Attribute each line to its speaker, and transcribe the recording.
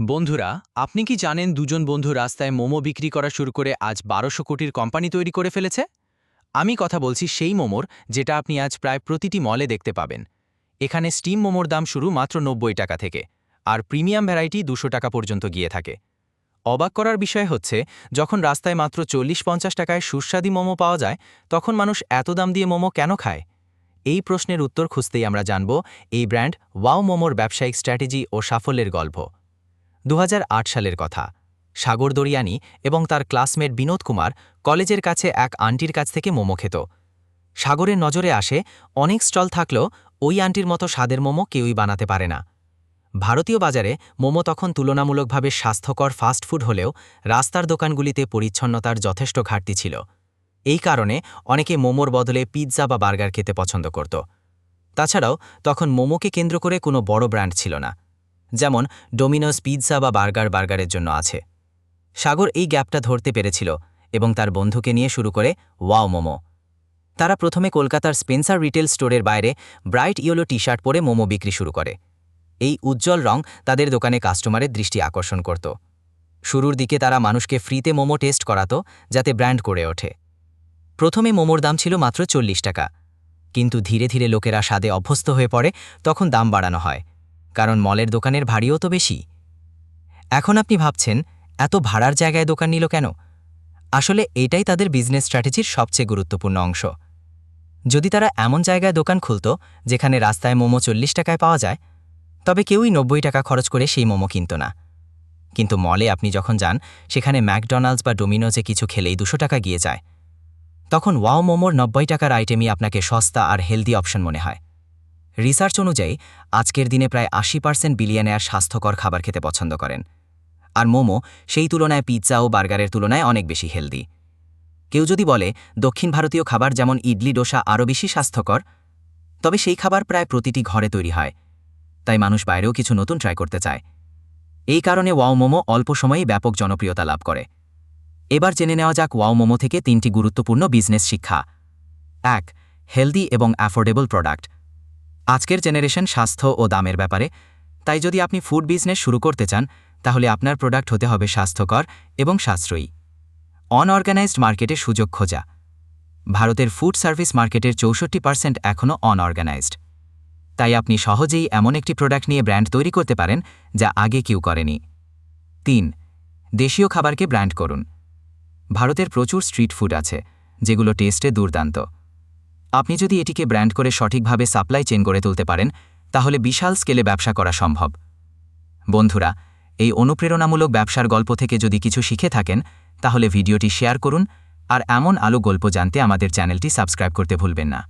Speaker 1: বন্ধুরা, আপনি কি জানেন দুজন বন্ধু রাস্তায় মোমো বিক্রি করা শুরু করে আজ বারোশো কোটির কোম্পানি তৈরি করে ফেলেছে? আমি কথা বলছি সেই মোমোর, যেটা আপনি আজ প্রায় প্রতিটি মলে দেখতে পাবেন। এখানে স্টিম মোমোর দাম শুরু মাত্র নব্বই টাকা থেকে, আর প্রিমিয়াম ভ্যারাইটি দুশো টাকা পর্যন্ত গিয়ে থাকে। অবাক করার বিষয় হচ্ছে, যখন রাস্তায় মাত্র চল্লিশ পঞ্চাশ টাকায় সুস্বাদী মোমো পাওয়া যায়, তখন মানুষ এত দাম দিয়ে মোমো কেন খায়? এই প্রশ্নের উত্তর খুঁজতেই আমরা জানব এই ব্র্যান্ড ওয়াও মোমোর ব্যবসায়িক স্ট্র্যাটেজি ও সাফল্যের গল্প। দু হাজার আট সালের কথা। সাগর দরিয়ানি এবং তার ক্লাসমেট বিনোদ কুমার কলেজের কাছে এক আন্টির কাছ থেকে মোমো খেত। সাগরের নজরে আসে, অনেক স্টল থাকলেও ওই আন্টির মতো স্বাদের মোমো কেউই বানাতে পারে না। ভারতীয় বাজারে মোমো তখন তুলনামূলকভাবে স্বাস্থ্যকর ফাস্ট ফুড হলেও রাস্তার দোকানগুলিতে পরিচ্ছন্নতার যথেষ্ট ঘাটতি ছিল। এই কারণে অনেকে মোমোর বদলে পিৎজা বা বার্গার খেতে পছন্দ করত। তাছাড়াও তখন মোমোকে কেন্দ্র করে কোনো বড় ব্র্যান্ড ছিল না। যেমন ডোমিনোস পিৎজা বা বার্গার বার্গারের জন্য আছে। সাগর এই গ্যাপটা ধরতে পেরেছিল এবং তার বন্ধুকে নিয়ে শুরু করে ওয়াও মোমো তারা প্রথমে কলকাতার স্পেন্সার রিটেল স্টোরের বাইরে ব্রাইট ইয়েলো টি শার্ট পরে মোমো বিক্রি শুরু করে। এই উজ্জ্বল রং তাদের দোকানে কাস্টমারের দৃষ্টি আকর্ষণ করত। শুরুর দিকে তারা মানুষকে ফ্রিতে মোমো টেস্ট করাতো, যাতে ব্র্যান্ড করে ওঠে। প্রথমে মোমোর দাম ছিল মাত্র চল্লিশ টাকা। কিন্তু ধীরে ধীরে লোকেরা স্বাদে অভ্যস্ত হয়ে পড়ে, তখন দাম বাড়ানো হয়। কারণ মলের দোকানের ভাড়িও তো বেশি। এখন আপনি ভাবছেন, এত ভাড়ার জায়গায় দোকান নিল কেন? আসলে এটাই তাদের বিজনেস স্ট্র্যাটেজির সবচেয়ে গুরুত্বপূর্ণ অংশ। যদি তারা এমন জায়গায় দোকান খুলত, যেখানে রাস্তায় মোমো চল্লিশ টাকায় পাওয়া যায়, তবে কেউই নব্বই টাকা খরচ করে সেই মোমো কিনত না। কিন্তু মলে আপনি যখন যান, সেখানে ম্যাকডোনাল্ডস বা ডোমিনোজে কিছু খেলেই দুশো টাকা গিয়ে যায়। তখন ওয়াও মোমোর নব্বই টাকার আইটেমই আপনাকে সস্তা আর হেলদি অপশন মনে হয়। রিসার্চ অনুযায়ী, আজকের দিনে প্রায় আশি পার্সেন্ট বিলিয়নেয়ার স্বাস্থ্যকর খাবার খেতে পছন্দ করেন। আর মোমো, সেই তুলনায় পিৎজা ও বার্গারের তুলনায় অনেক বেশি হেলদি। কেউ যদি বলে, দক্ষিণ ভারতীয় খাবার যেমন ইডলি, ডোসা আরও বেশি স্বাস্থ্যকর, তবে সেই খাবার প্রায় প্রতিটি ঘরে তৈরি হয়। তাই মানুষ বাইরেও কিছু নতুন ট্রাই করতে চায়। এই কারণে ওয়াও মোমো অল্প সময়েই ব্যাপক জনপ্রিয়তা লাভ করে। এবার জেনে নেওয়া যাক ওয়াও মোমো থেকে তিনটি গুরুত্বপূর্ণ বিজনেস শিক্ষা। এক, হেলদি এবং অ্যাফোর্ডেবল প্রোডাক্ট। আজকের জেনারেশন স্বাস্থ্য ও দামের ব্যাপারে। তাই যদি আপনি ফুড বিজনেস শুরু করতে চান, তাহলে আপনার প্রোডাক্ট হতে হবে স্বাস্থ্যকর এবং সাশ্রয়ী। অনঅর্গানাইজড মার্কেটে সুযোগ খোঁজা। ভারতের ফুড সার্ভিস মার্কেটের চৌষট্টি পার্সেন্ট এখনও অনঅর্গানাইজড। তাই আপনি সহজেই এমন একটি প্রোডাক্ট নিয়ে ব্র্যান্ড তৈরি করতে পারেন, যা আগে কেউ করেনি। তিন, দেশীয় খাবারকে ব্র্যান্ড করুন। ভারতের প্রচুর স্ট্রিট ফুড আছে, যেগুলো টেস্টে দুর্দান্ত। আপনি যদি এটিকে ব্র্যান্ড করে সঠিকভাবে সাপ্লাই চেন গড়ে তুলতে পারেন, তাহলে বিশাল স্কেলে ব্যবসা করা সম্ভব। বন্ধুরা, এই অনুপ্রেরণামূলক ব্যবসার গল্প থেকে যদি কিছু শিখে থাকেন, তাহলে ভিডিওটি শেয়ার করুন আর এমন আলো গল্প জানতে আমাদের চ্যানেলটি সাবস্ক্রাইব করতে ভুলবেন না।